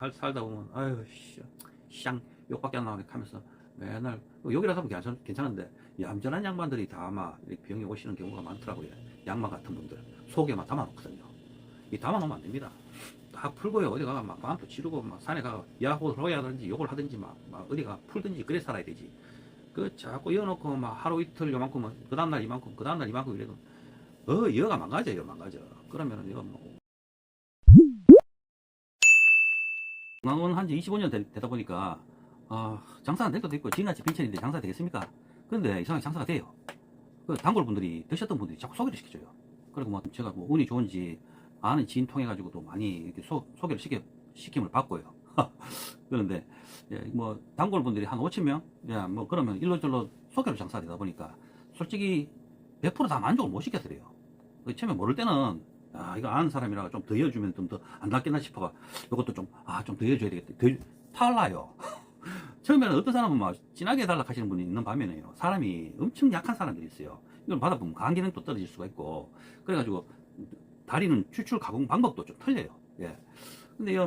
살, 살다 보면 아유 씨, 쌍 욕밖에 안 나오게 하면서 맨날 여기라서 괜찮, 괜찮은데 얌전한 양반들이 다 아마 병에 오시는 경우가 많더라고요. 양반 같은 분들. 속에 막 담아놓거든요. 이 담아놓으면 안 됩니다. 다 풀고요. 어디 가가 막 마음도 지르고 막 산에 가가 야호를 해야든지 욕을 하든지 막, 막 어디가 풀든지 그래 살아야 되지. 그 자꾸 이어놓고 막 하루 이틀 요만큼은 그 다음날 이만큼 그 다음날 이만큼 이래도 어 여가 망가져요 망가져. 그러면은 이거 뭐 건강은 한지 25년 되, 다 보니까 아, 장사는 될 것도 있고 지나치 빈천인데 장사 되겠습니까? 근데 이상하게 장사가 돼요. 그 단골 분들이 드셨던 분들이 자꾸 소개를 시켜줘요. 그리고 뭐 제가 뭐 운이 좋은지 아는 지인 통해 가지고도 많이 이렇게 소, 소개를 시켜 시킴을 받고요. 그런데 예, 뭐 단골 분들이 한 5천 명, 예, 뭐 그러면 일로절로 소개로 장사되다 보니까 솔직히 100%다 만족을 못 시켜드려요. 그 처음에 모를 때는 아 이거 아는 사람이라 좀더 이어주면 좀 더 안 낫겠나 싶어가 이것도 좀 아 좀더 이어줘야 되겠다. 더 탈라요. 처음에는 어떤 사람은 막 진하게 해달라 하시는 분이 있는 반면에요. 사람이 엄청 약한 사람들이 있어요. 이걸 받아보면 간 기능도 떨어질 수가 있고 그래가지고 다리는 추출 가공 방법도 좀 틀려요. 예. 근데 이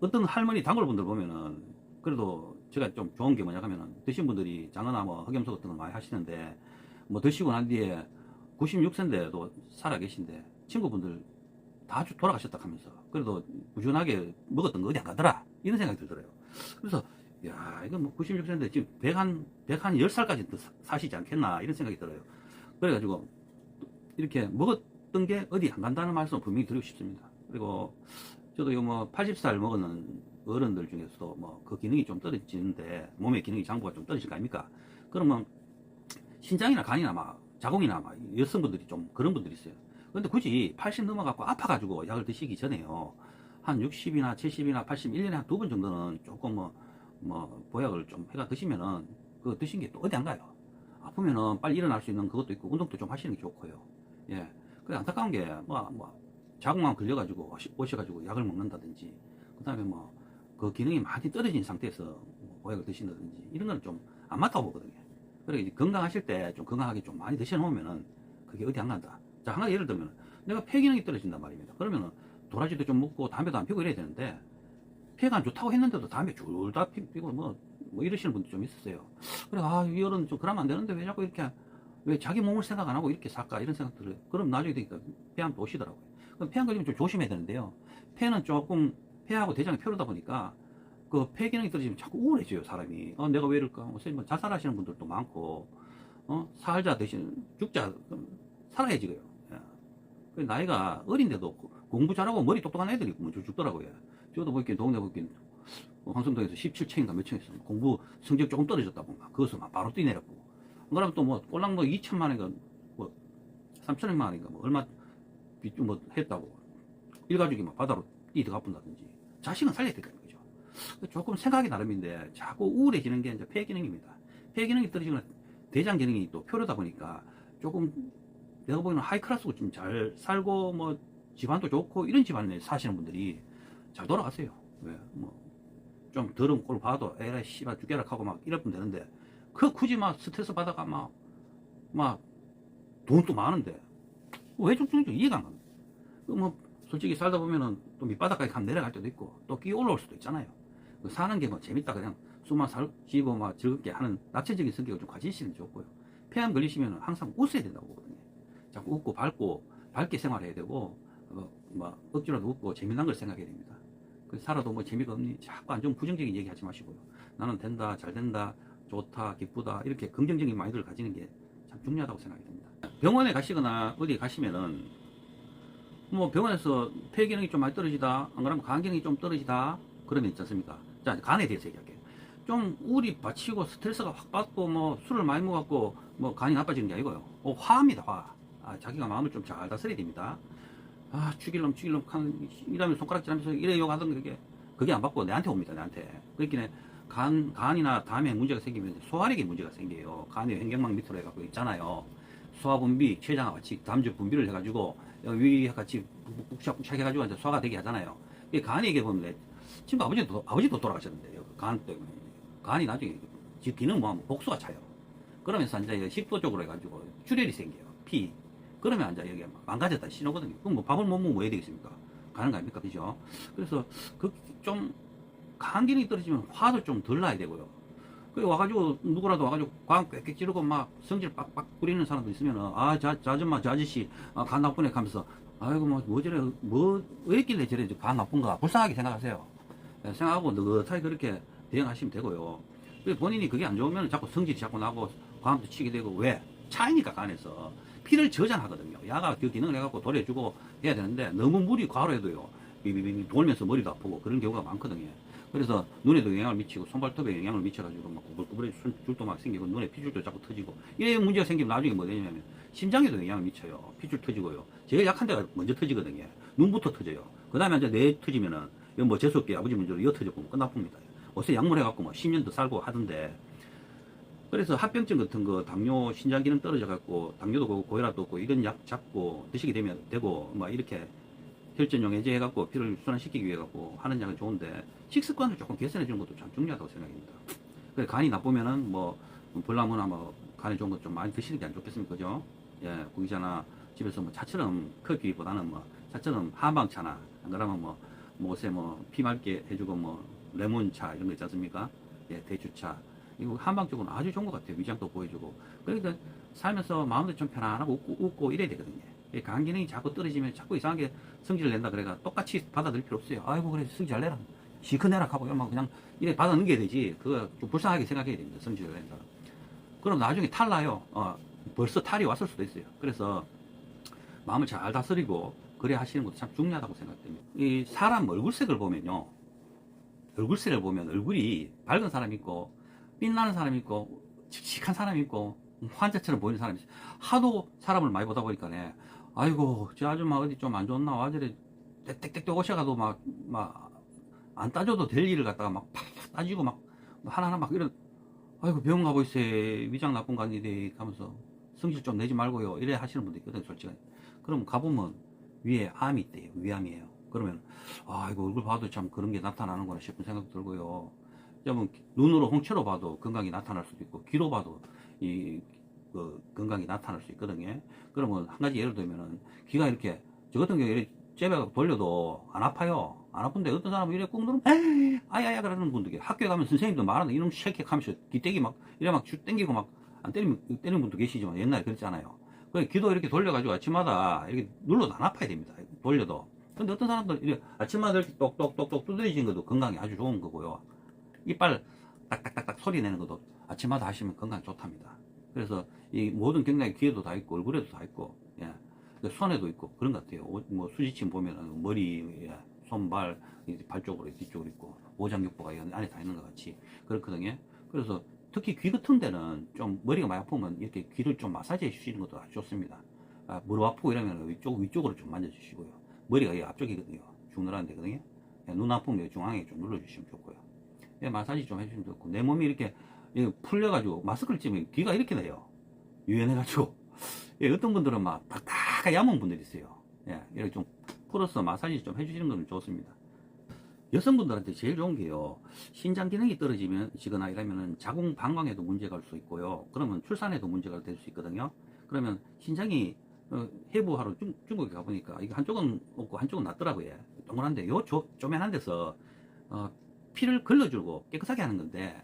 어떤 할머니 단골분들 보면은 그래도 제가 좀 좋은 게 뭐냐 하면은 드신 분들이 장어나 뭐 흑염소 같은 걸 많이 하시는데 뭐 드시고 난 뒤에 96세인데도 살아 계신데 친구분들 다 주- 돌아가셨다 하면서 그래도 꾸준하게 먹었던 거 어디 안 가더라 이런 생각이 들더라고요. 그래서 야 이거 뭐 96세인데 지금 100한 100한 10살까지 더 사- 사시지 않겠나 이런 생각이 들어요. 그래가지고 이렇게 먹었던 게 어디 안 간다는 말씀 을 분명히 드리고 싶습니다. 그리고 저도 이거 뭐 80살 먹은 어른들 중에서도 뭐 그 기능이 좀 떨어지는데 몸의 기능이 장부가 좀 떨어질 거 아닙니까? 그러면 신장이나 간이나 막 자궁이나 막 여성분들이 좀 그런 분들이 있어요. 근데 굳이 80 넘어갖고 아파가지고 약을 드시기 전에요. 한 60이나 70이나 80, 1년에 한 두 번 정도는 조금 뭐, 뭐, 보약을 좀 해가 드시면은, 그 드신 게 또 어디 안 가요. 아프면은 빨리 일어날 수 있는 그것도 있고, 운동도 좀 하시는 게 좋고요. 예. 그래, 안타까운 게, 뭐, 뭐, 자궁만 걸려가지고, 오셔가지고 약을 먹는다든지, 그 다음에 뭐, 그 기능이 많이 떨어진 상태에서 뭐 보약을 드신다든지, 이런 건 좀 안 맞다고 보거든요. 그래, 이제 건강하실 때 좀 건강하게 좀 많이 드셔놓으면은, 그게 어디 안 간다. 자, 하나 예를 들면, 내가 폐 기능이 떨어진단 말입니다. 그러면은, 도라지도 좀 먹고 담배도 안 피고 이래야 되는데 폐가 안 좋다고 했는데도 담배 줄다 피고 뭐, 뭐 이러시는 분도 좀 있었어요. 그래 아 이거는 좀 그러면 안 되는데 왜 자꾸 이렇게 왜 자기 몸을 생각 안 하고 이렇게 살까 이런 생각 들어요. 그럼 나중에 되니까 폐암 또 오시더라고요. 그럼 폐암 걸리면 좀 조심해야 되는데요. 폐는 조금 폐하고 대장이 표르다 보니까 그 폐 기능이 떨어지면 자꾸 우울해져요 사람이. 어 내가 왜 이럴까? 뭐뭐 자살하시는 분들도 많고 어 살자 대신 죽자 살아야지 그요. 예. 그 나이가 어린데도 공부 잘하고 머리 똑똑한 애들이 있고 먼저 죽더라고요. 저도 보기엔 동네 보기엔 황성동에서 17층인가 몇 층에서 공부 성적 조금 떨어졌다고 막 그것을 막 바로 뛰내렸고 그러면 또 뭐 꼴랑 뭐 2천만 원인가 뭐 3천만 원인가 뭐 얼마 빚좀 뭐 했다고 일가족이 막 바다로 뛰어 갚는다든지 자식은 살려야 되거든요. 그죠? 조금 생각이 나름인데 자꾸 우울해지는 게 이제 폐 기능입니다. 폐 기능이 떨어지거나 대장 기능이 또 표류다 보니까 조금 내가 보기에는 하이클래스고 좀 잘 살고 뭐 집안도 좋고 이런 집안에 사시는 분들이 잘 돌아가세요. 왜? 뭐 좀 더러운 꼴 봐도 에라 씨발 죽여라 하고 막 이러면 되는데 그 굳이 막 스트레스 받아가 막 막 돈도 많은데 왜 죽는지 이해가 안 갑니다. 그뭐 솔직히 살다 보면은 또 밑바닥까지 가면 내려갈 때도 있고 또 끼어 올라올 수도 있잖아요. 그 사는 게 뭐 재밌다 그냥 수만 살지고 막 즐겁게 하는 낙천적인 성격을 좀 가지시는 게 좋고요. 폐암 걸리시면 항상 웃어야 된다고 보거든요. 자꾸 웃고 밝고 밝게 생활해야 되고 어, 뭐 억지로도 웃고 재미난 걸 생각해야 됩니다. 그 살아도 뭐 재미가 없니 자꾸 안 좋은 부정적인 얘기 하지 마시고요. 나는 된다, 잘 된다, 좋다, 기쁘다 이렇게 긍정적인 마인드를 가지는 게 참 중요하다고 생각이 됩니다. 병원에 가시거나 어디 가시면은 뭐 병원에서 폐 기능이 좀 많이 떨어지다, 안 그러면 간 기능이 좀 떨어지다 그러면 있지 않습니까? 자 간에 대해서 얘기할게요. 좀 우울이 받치고 스트레스가 확 받고 뭐 술을 많이 먹었고 뭐 간이 나빠지는 게 아니고요. 어, 화입니다 화. 아, 자기가 마음을 좀 잘 다스려야 됩니다. 아 죽일놈 죽일놈 한 이러면 손가락질 하면서 이래 욕하던 그게 그게 안 받고 내한테 옵니다 내한테. 그렇기는 간 간이나 담에 문제가 생기면 소화력에 문제가 생겨요. 간이 횡격막 밑으로 해갖고 있잖아요. 소화 분비 췌장과 같이 담주 분비를 해가지고 위 같이 북샥북샥 해가지고 이제 소화가 되게 하잖아요. 이 간이 이게 보면 친구 아버지도 아버지도 돌아가셨는데요. 간 때문에 간이 나중에 지 기능 뭐 복수가 차요. 그러면서 이제 식도 쪽으로 해가지고 출혈이 생겨요. 피. 그러면 이제 여기 망가졌다 신호거든요. 그럼 뭐 밥을 못 먹으면 뭐 해야 되겠습니까? 가는 거 아닙니까? 그죠? 그래서 그 좀 강한 기능이 떨어지면 화도 좀 덜 나야 되고요. 그래 와가지고 누구라도 와가지고 광 꽥꽥 찌르고 막 성질 빡빡 부리는 사람도 있으면은 아저 저 아줌마 저 아저씨 아, 간 나쁘네 하면서 아이고 뭐, 뭐 저래 뭐왜 있길래 저래 간 나쁜가 불쌍하게 생각하세요. 예, 생각하고 느긋하게 그렇게 대응하시면 되고요. 본인이 그게 안 좋으면 자꾸 성질이 자꾸 나고 광도 치게 되고 왜 차이니까 간에서 피를 저장하거든요. 야가 그 기능을 해갖고 돌려주고 해야 되는데 너무 물이 과로 해도요. 비비비 돌면서 머리도 아프고 그런 경우가 많거든요. 그래서 눈에도 영향을 미치고 손발톱에 영향을 미쳐가지고 막 구불구불해 줄도 막 생기고 눈에 피줄도 자꾸 터지고 이런 문제가 생기면 나중에 뭐 되냐면 심장에도 영향을 미쳐요. 피줄 터지고요. 제일 약한 데가 먼저 터지거든요. 눈부터 터져요. 그 다음에 이제 뇌 터지면은 뭐 재수없게 아버지 문제로 이어 터졌고 뭐 끝나쁩니다. 어서 약물 해갖고 뭐 10년 더 살고 하던데 그래서 합병증 같은 거 당뇨 신장 기능 떨어져 갖고 당뇨도 그렇고 고혈압도 없고 이런 약 잡고 드시게 되면 되고 막 이렇게 혈전용 해제 해 갖고 피를 순환시키기 위해 갖고 하는 약은 좋은데 식습관을 조금 개선해 주는 것도 참 중요하다고 생각합니다. 그래 간이 나쁘면은 뭐 벌나무나 뭐 간에 좋은 것 좀 많이 드시는 게 안 좋겠습니까, 그죠? 예, 구기자나 집에서 뭐 차처럼 커기보다는 뭐 차처럼 한방차나 안 그러면 뭐 뭐새 뭐피 맑게 해주고 뭐 레몬차 이런 거 있지 않습니까? 예, 대추차 이거 한방적으로는 아주 좋은 것 같아요. 위장도 보여주고. 그러니까 살면서 마음도 좀 편안하고 웃고, 웃고 이래야 되거든요. 이간 기능이 자꾸 떨어지면 자꾸 이상하게 성질을 낸다 그래가 똑같이 받아들일 필요 없어요. 아이고 그래 성질 잘 내라. 시큰 내라 하고 이러면 그냥 이래 받아 넘겨야 되지. 그거 좀 불쌍하게 생각해야 됩니다. 성질을 낸다. 그럼 나중에 탈 나요. 어, 벌써 탈이 왔을 수도 있어요. 그래서 마음을 잘 다스리고 그래 하시는 것도 참 중요하다고 생각됩니다. 이 사람 얼굴색을 보면요. 얼굴색을 보면 얼굴이 밝은 사람이 있고 빛나는 사람이 있고 칙칙한 사람이 있고 환자처럼 보이는 사람이 있어요. 하도 사람을 많이 보다 보니까 네. 아이고 저 아줌마 어디 좀 안 좋나? 와저래. 땡땡땡 오셔가도 막 막 안 따져도 될 일을 갖다가 막 팍팍 따지고 막 하나하나 막 이런 아이고 병원 가보이세 위장 나쁜 거 아니데 하면서 성질 좀 내지 말고요. 이래 하시는 분들 있거든요 솔직히 그럼 가보면 위에 암이 있대요. 위암이에요. 그러면 아 이거 얼굴 봐도 참 그런 게 나타나는구나 싶은 생각 들고요 그러면 눈으로 홍채로 봐도 건강이 나타날 수도 있고 귀로 봐도 이 그 건강이 나타날 수 있거든요. 그러면 한 가지 예를 들면은 귀가 이렇게 저 같은 경우에 이렇게 돌려도 안 아파요. 안 아픈데 어떤 사람은 이래 꾹 누르면 아야야 그러는 분들 계세요. 학교에 가면 선생님도 말하는 이놈 쉐이크 하면서 귀때기 막 이래 막쭉 땡기고 막 안 때리면 때리는 분도 계시지만 옛날에 그랬잖아요. 그 귀도 이렇게 돌려가지고 아침마다 이렇게 눌러도 안 아파야 됩니다. 돌려도. 근데 어떤 사람들 이렇게 아침마다 이렇게 똑똑똑똑 두드려지는 것도 건강에 아주 좋은 거고요. 이빨 딱딱딱딱 소리 내는 것도 아침마다 하시면 건강에 좋답니다. 그래서 이 모든 경락이 귀에도 다 있고 얼굴에도 다 있고 예. 그 손에도 있고 그런 것 같아요. 오- 뭐 수지침 보면은 머리, 예, 손발, 이제 발 쪽으로 뒤쪽으로 있고 오장육부가 이 안에 다 있는 것 같이 그렇거든요. 그래서 특히 귀 같은 데는 좀 머리가 많이 아프면 이렇게 귀를 좀 마사지해 주시는 것도 아주 좋습니다. 아, 무릎 아프고 이러면 위쪽 위쪽으로 좀 만져주시고요. 머리가 이 앞쪽이거든요. 중늘한 데거든요. 예, 눈 아프면 이 중앙에 좀 눌러주시면 좋고요. 예, 마사지 좀 해주시면 좋고 내 몸이 이렇게 이거 풀려가지고 마스크를 찌면 귀가 이렇게 돼요. 유연해가지고 예, 어떤 분들은 막 딱딱하게 야문 분들이 있어요. 예, 이렇게 좀 풀어서 마사지 좀 해주시는 건 좋습니다. 여성분들한테 제일 좋은 게요. 신장 기능이 떨어지거나 이러면은 자궁 방광에도 문제가 올 수 있고요. 그러면 출산에도 문제가 될 수 있거든요. 그러면 신장이 어, 해부하러 중, 중국에 가보니까 이게 한쪽은 없고 한쪽은 낫더라고요. 동그란데 요 조, 쪼맨한 데서 어, 피를 걸러주고 깨끗하게 하는 건데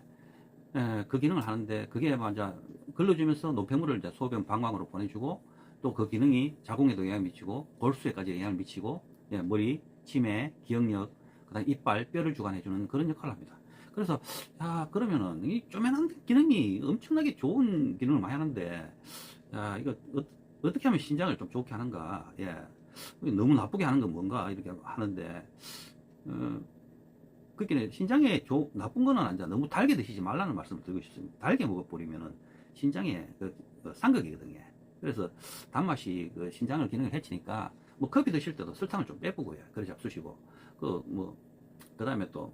에, 그 기능을 하는데 그게 맞아 걸러주면서 노폐물을 이제 소변 방광으로 보내주고 또 그 기능이 자궁에도 영향을 미치고 골수에까지 영향을 미치고 예, 머리, 치매, 기억력, 그다음 이빨, 뼈를 주관해주는 그런 역할을 합니다. 그래서 야 그러면은 이 쪼맨한 기능이 엄청나게 좋은 기능을 많이 하는데 야 이거 어, 떻게 하면 신장을 좀 좋게 하는가? 예. 너무 나쁘게 하는 건 뭔가? 이렇게 하는데 어, 그렇게 신장에 조, 나쁜 거는 아니자 너무 달게 드시지 말라는 말씀을 드리고 싶습니다. 달게 먹어버리면은 신장에 그, 그 상극이거든요. 그래서 단맛이 그 신장을 기능을 해치니까 뭐 커피 드실 때도 설탕을 좀 빼보고요. 그래 잡수시고 그 뭐 그다음에 또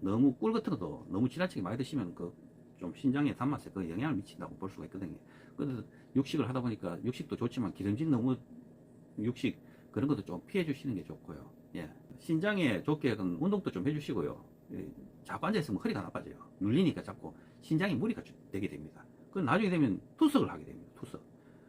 너무 꿀 같은 것도 너무 지나치게 많이 드시면 그 좀 신장의 단맛에 그 영향을 미친다고 볼 수가 있거든요. 그래서 육식을 하다 보니까 육식도 좋지만 기름진 너무 육식 그런 것도 좀 피해 주시는 게 좋고요. 예. 신장에 좋게 그 운동도 좀 해주시고요. 예, 자꾸 앉아있으면 허리가 나빠져요. 눌리니까 자꾸 신장에 무리가 주- 되게 됩니다. 그 나중에 되면 투석을 하게 됩니다. 투석.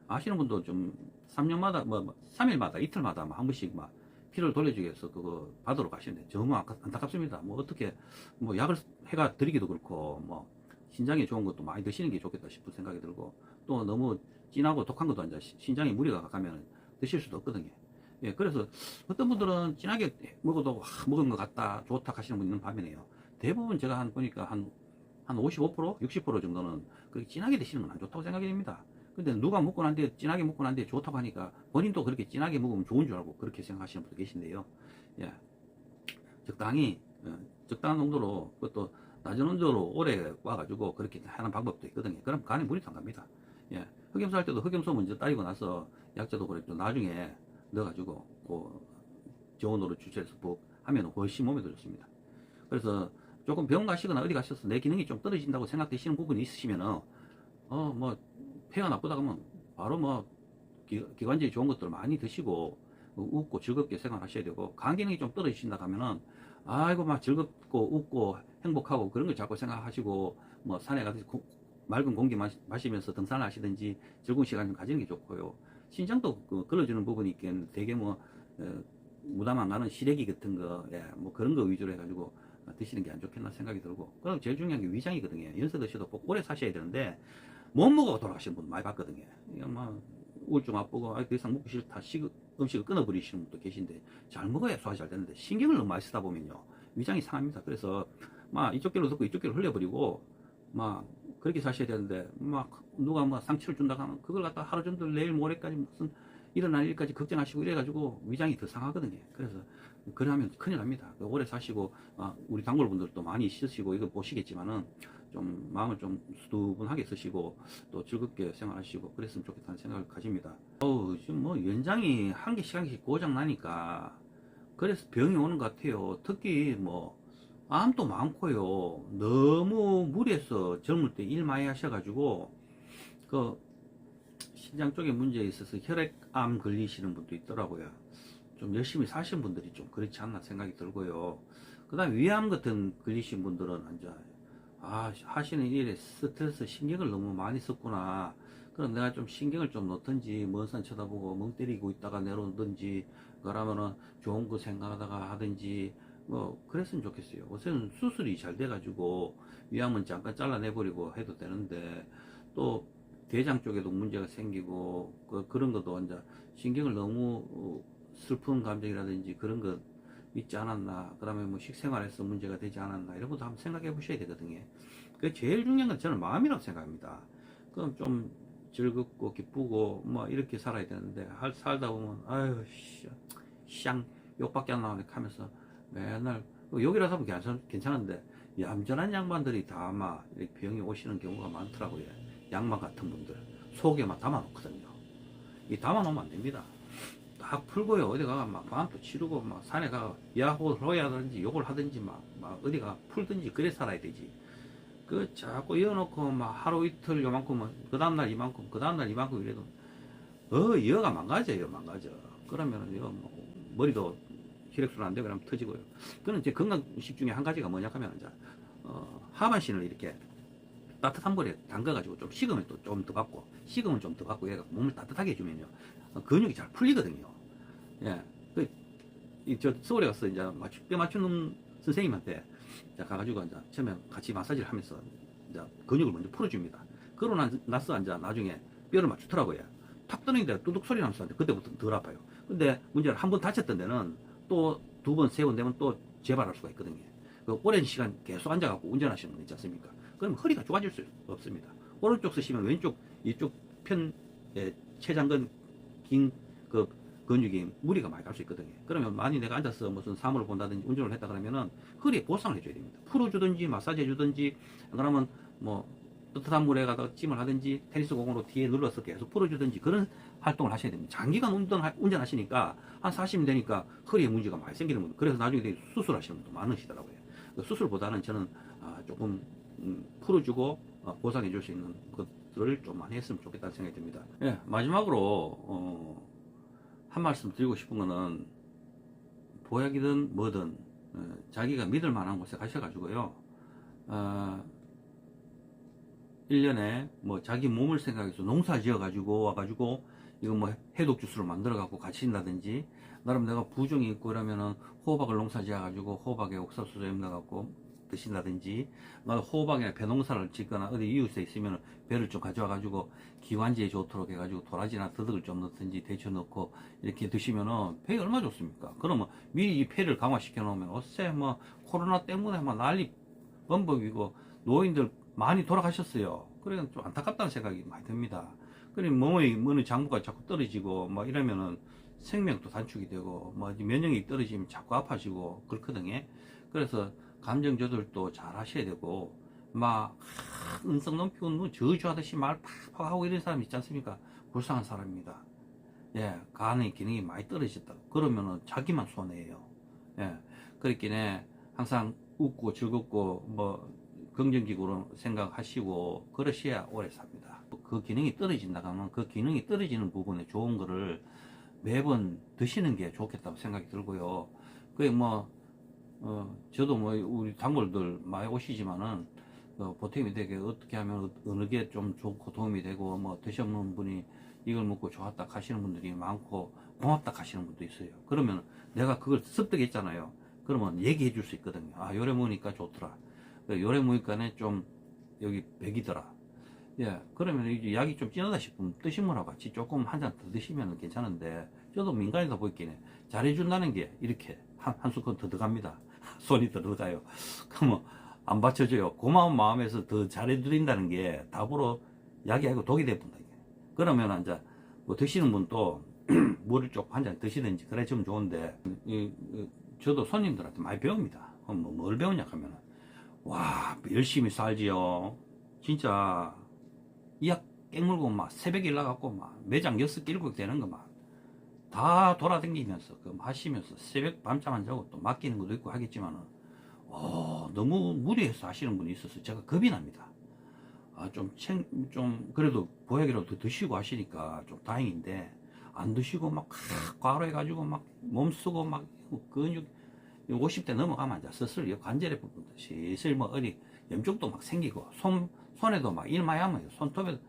아시는 분도 좀 3년마다 뭐 3일마다 이틀마다 뭐한 번씩 막 피를 돌려주기 위해서 그거 받으러 가시는데 안타- 안타깝습니다. 뭐 어떻게 뭐 약을 해가 드리기도 그렇고 뭐 신장에 좋은 것도 많이 드시는 게 좋겠다 싶은 생각이 들고 또 너무 진하고 독한 것도 시- 신장에 무리가 가면 드실 수도 없거든요. 예, 그래서 어떤 분들은 진하게 먹어도 와, 먹은 것 같다, 좋다 하시는 분 있는 반면에요. 대부분 제가 한 보니까 한, 한 55%, 60% 정도는 그렇게 진하게 드시는 건 안 좋다고 생각이 됩니다. 근데 누가 먹고 난 뒤에 진하게 먹고 난 뒤에 좋다고 하니까 본인도 그렇게 진하게 먹으면 좋은 줄 알고 그렇게 생각하시는 분도 계신데요. 예. 적당히, 어, 적당한 정도로 그것도 낮은 온도로 오래 와가지고 그렇게 하는 방법도 있거든요. 그럼 간에 물이 안 갑니다. 예. 흑염소 할 때도 흑염소 먼저 따리고 나서 약재도 그랬죠. 나중에 넣어가지고 그 저온으로 주체해서 푹 하면 훨씬 몸에 더 좋습니다. 그래서 조금 병원 가시거나 어디 가셔서 내 기능이 좀 떨어진다고 생각되시는 부분이 있으시면은 어 뭐 폐가 나쁘다 그러면 바로 뭐 기, 기관지에 좋은 것들 많이 드시고 어, 웃고 즐겁게 생활하셔야 되고 간 기능이 좀 떨어지신다 하면은 아이고 막 즐겁고 웃고 행복하고 그런 걸 자꾸 생각하시고 뭐 산에 가서 고- 맑은 공기 마시, 마시면서 등산을 하시든지 즐거운 시간 좀 가지는 게 좋고요. 신장도 그 걸어주는 부분이 있긴 되게 뭐 어, 무담 안 가는 시래기 같은 거, 예, 뭐 그런 거 위주로 해가지고 드시는 게 안 좋겠나 생각이 들고. 그럼 제일 중요한 게 위장이거든요. 연세 드셔도 꼭 오래 사셔야 되는데 못 먹어 돌아가시는 분 많이 봤거든요. 이거 뭐 우울증 아프고 아, 더 이상 먹기 싫다 식, 음식을 끊어버리시는 분도 계신데 잘 먹어야 소화 잘 되는데 신경을 너무 많이 쓰다 보면요 위장이 상합니다. 그래서 막 이쪽 길로 듣고 이쪽 길로 흘려버리고 막 그렇게 사셔야 되는데 막 누가 뭐 상처를 준다 하면 그걸 갖다 하루 정도 내일 모레까지 무슨 일어날 일까지 걱정하시고 이래가지고 위장이 더 상하거든요. 그래서 그러면 큰일 납니다. 그 오래 사시고 아, 우리 단골분들도 많이 있으시고 이거 보시겠지만은 좀 마음을 좀 수두분하게 쓰시고 또 즐겁게 생활하시고 그랬으면 좋겠다는 생각을 가집니다. 어우 지금 뭐 연장이 한 개씩 한 개씩 고장 나니까 그래서 병이 오는 것 같아요. 특히 뭐 암도 많고요. 너무 무리해서 젊을 때 일 많이 하셔가지고 그 신장 쪽에 문제 있어서 혈액암 걸리시는 분도 있더라고요. 좀 열심히 사시는 분들이 좀 그렇지 않나 생각이 들고요. 그 다음에 위암 같은 걸리신 분들은 이제 아 하시는 일에 스트레스 신경을 너무 많이 썼구나. 그럼 내가 좀 신경을 좀 넣든지 먼산 쳐다보고 멍 때리고 있다가 내려오든지 그러면은 좋은 거 생각하다가 하든지 뭐 그랬으면 좋겠어요. 요새는 수술이 잘 돼가지고 위암은 잠깐 잘라내버리고 해도 되는데 또 대장 쪽에도 문제가 생기고 그, 그런 것도 이제 신경을 너무 어, 슬픈 감정이라든지 그런 것 있지 않았나 그 다음에 뭐 식생활에서 문제가 되지 않았나 이런 것도 한번 생각해 보셔야 되거든요. 그 제일 중요한 건 저는 마음이라고 생각합니다. 그럼 좀 즐겁고 기쁘고 뭐 이렇게 살아야 되는데 할 살다 보면 아유 쌍 욕밖에 안 나오네 하면서 맨날 여기라서 하면 괜찮, 괜찮은데 얌전한 양반들이 다 이렇게 병이 오시는 경우가 많더라고요. 양반 같은 분들 속에 막 담아놓거든요. 이 담아놓으면 안 됩니다. 딱 풀고요. 어디 가가 막 마음도 치르고 막 산에 가 야호를 하든지 욕을 하든지 막, 막 어디가 풀든지 그래 살아야 되지. 그 자꾸 이어놓고 막 하루 이틀 요만큼은 그 다음날 이만큼 그 다음날 이만큼 이래도 어 여가 망가져요 망가져. 그러면은 이거 뭐 머리도 혈액순환 안 되고 그러면 터지고요. 그는 이제 건강식 중에 한 가지가 뭐냐 하면 이제 어, 하반신을 이렇게 따뜻한 물에 담가가지고 좀 식으면 또 좀 더 받고 식으면 좀 더 받고 얘가 몸을 따뜻하게 해주면요 어, 근육이 잘 풀리거든요. 예, 그, 이, 저 서울에 가서 이제 맞추, 뼈 맞추는 선생님한테 이제 가가지고 이제 처음에 같이 마사지를 하면서 이제 근육을 먼저 풀어줍니다. 그러고 난- 나서 이제 나중에 뼈를 맞추더라고요. 탁 뜨는데 뚜둑 소리 나면서 그때부터 덜 아파요. 근데 문제는 한 번 다쳤던 데는 또 두 번, 세 번 되면 또 재발할 수가 있거든요. 그 오랜 시간 계속 앉아갖고 운전하시는 분 있지 않습니까? 그럼 허리가 좋아질 수 없습니다. 오른쪽 쓰시면 왼쪽, 이쪽 편에 췌장근 긴 그 근육이 무리가 많이 갈 수 있거든요. 그러면 많이 내가 앉아서 무슨 사물을 본다든지 운전을 했다 그러면은 허리에 보상을 해줘야 됩니다. 풀어주든지 마사지 해주든지 그러면 뭐 뜨뜻한 물에 가서 찜을 하든지 테니스 공으로 뒤에 눌러서 계속 풀어주든지 그런 활동을 하셔야 됩니다. 장기간 운동, 운전하시니까 한 40년 되니까 허리에 문제가 많이 생기는 분 그래서 나중에 수술하시는 분도 많으시더라고요. 그 수술보다는 저는 아, 조금 음, 풀어주고 어, 보상해 줄 수 있는 것들을 좀 많이 했으면 좋겠다는 생각이 듭니다. 예, 마지막으로 어, 한 말씀 드리고 싶은 거는 보약이든 뭐든 어, 자기가 믿을 만한 곳에 가셔가지고요. 어, 1년에 뭐 자기 몸을 생각해서 농사 지어 가지고 와 가지고 이거 뭐 해독 주스를 만들어 갖고 같이 신다든지 나름 내가 부종이 있고 그러면은 호박을 농사 지어 가지고 호박에 옥수수 좀 넣어 갖고 드신다든지 나 호박에 배 농사를 짓거나 어디 이웃에 있으면 배를 좀 가져와 가지고 기관지에 좋도록 해 가지고 도라지나 더덕을 좀 넣든지 데쳐 넣고 이렇게 드시면은 배에 얼마 좋습니까? 그러면 미리 이 폐를 강화시켜 놓으면 어쎄 뭐 코로나 때문에 막 난리 범벅이고 노인들 많이 돌아가셨어요. 그래 좀 안타깝다는 생각이 많이 듭니다. 그래 몸의 뭐는 장부가 자꾸 떨어지고 막 이러면은 생명도 단축이 되고 뭐 면역력이 떨어지면 자꾸 아파지고 그렇거든요. 그래서 감정 조절도 잘 하셔야 되고 막 하, 은성 넘피고 뭐 저주하듯이 말 팍팍 하고 이런 사람 있지 않습니까? 불쌍한 사람입니다. 예, 간의 기능이 많이 떨어졌다. 그러면은 자기만 손해예요. 예, 그렇기에 항상 웃고 즐겁고 뭐 긍정적으로 생각하시고 그러셔야 오래 삽니다. 그 기능이 떨어진다 하면 그 기능이 떨어지는 부분에 좋은 거를 매번 드시는 게 좋겠다고 생각이 들고요. 그게 뭐, 어, 저도 뭐 우리 단골들 많이 오시지만은 어, 보탬이 되게 어떻게 하면 어느 게 좀 좋고 도움이 되고 뭐 드셔보는 분이 이걸 먹고 좋았다 하시는 분들이 많고 고맙다 하시는 분도 있어요. 그러면 내가 그걸 습득했잖아요. 그러면 얘기해 줄 수 있거든요. 아, 요래 먹으니까 좋더라. 그 요래 먹으니까 좀 여기 백이더라. 예, 그러면 이제 약이 좀 진하다 싶으면 드신 분하고 같이 조금 한 잔 더 드시면 괜찮은데, 저도 민간이다 보이기에 잘해준다는 게 이렇게 한, 한 수건 더 들어갑니다. 손이 더 들어가요. 그러면 안 받쳐줘요. 고마운 마음에서 더 잘해드린다는 게 답으로 약이 아니고 독이 돼본다. 그러면 이제 뭐 드시는 분도 물을 조금 한 잔 드시든지 그래 주면 좋은데, 이, 이, 저도 손님들한테 많이 배웁니다. 어, 뭐, 뭘 배우냐 하면은, 와, 열심히 살지요. 진짜, 이약 깨물고 막 새벽에 일나갖고 막 매장 여섯 개 일곱 개 되는 거막다 돌아다니면서 그 하시면서 새벽 밤잠 안 자고 또 맡기는 것도 있고 하겠지만은 어, 너무 무리해서 하시는 분이 있어서 제가 겁이 납니다. 아, 좀, 챙, 좀, 그래도 보약이라도 더 드시고 하시니까 좀 다행인데, 안 드시고 막, 과로해가지고 막, 몸 쓰고 막, 근육, 50대 넘어가면 이제 슬슬 이 관절의 부분도 슬슬 뭐 어디 염증도 막 생기고, 손, 손에도 막 일 많이 하면 손톱에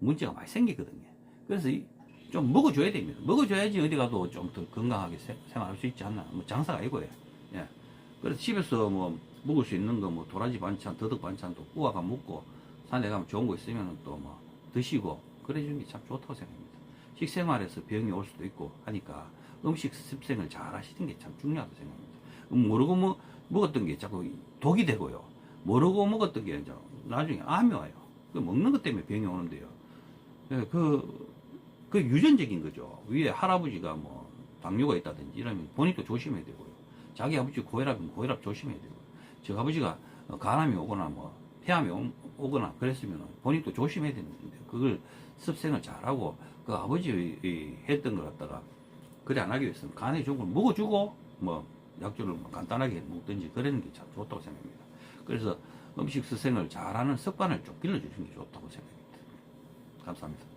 문제가 많이 생기거든요. 그래서 이- 좀 먹어줘야 됩니다. 먹어줘야지 어디 가도 좀 더 건강하게 세- 생활할 수 있지 않나. 뭐 장사가 이거예요. 예. 그래서 집에서 뭐 먹을 수 있는 거 뭐 도라지 반찬, 더덕 반찬도 구워가 먹고 산에 가면 좋은 거 있으면 또 뭐 드시고 그래 주는 게 참 좋다고 생각합니다. 식생활에서 병이 올 수도 있고 하니까 음식 습생을 잘 하시는 게 참 중요하다고 생각합니다. 음, 모르고 뭐, 먹었던 게 자꾸 독이 되고요. 모르고 먹었던 게 이제 나중에 암이 와요. 그 먹는 것 때문에 병이 오는데요. 예, 그, 그 유전적인 거죠. 위에 할아버지가 뭐 당뇨가 있다든지 이러면 본인도 조심해야 되고요. 자기 아버지 고혈압이면 고혈압 조심해야 되고요. 저 아버지가 어, 간암이 오거나 뭐 폐암이 오- 오거나 그랬으면 본인도 조심해야 되는데 그걸 습생을 잘하고 그 아버지 했던 걸 갖다가 그래 안 하기 위해서는 간에 좋은 걸 먹어주고 뭐 약주를 뭐 간단하게 먹든지 그러는 게 참 좋다고 생각합니다. 그래서 음식 수생을 잘하는 습관을 좀 길러주는 게 좋다고 생각합니다. 감사합니다.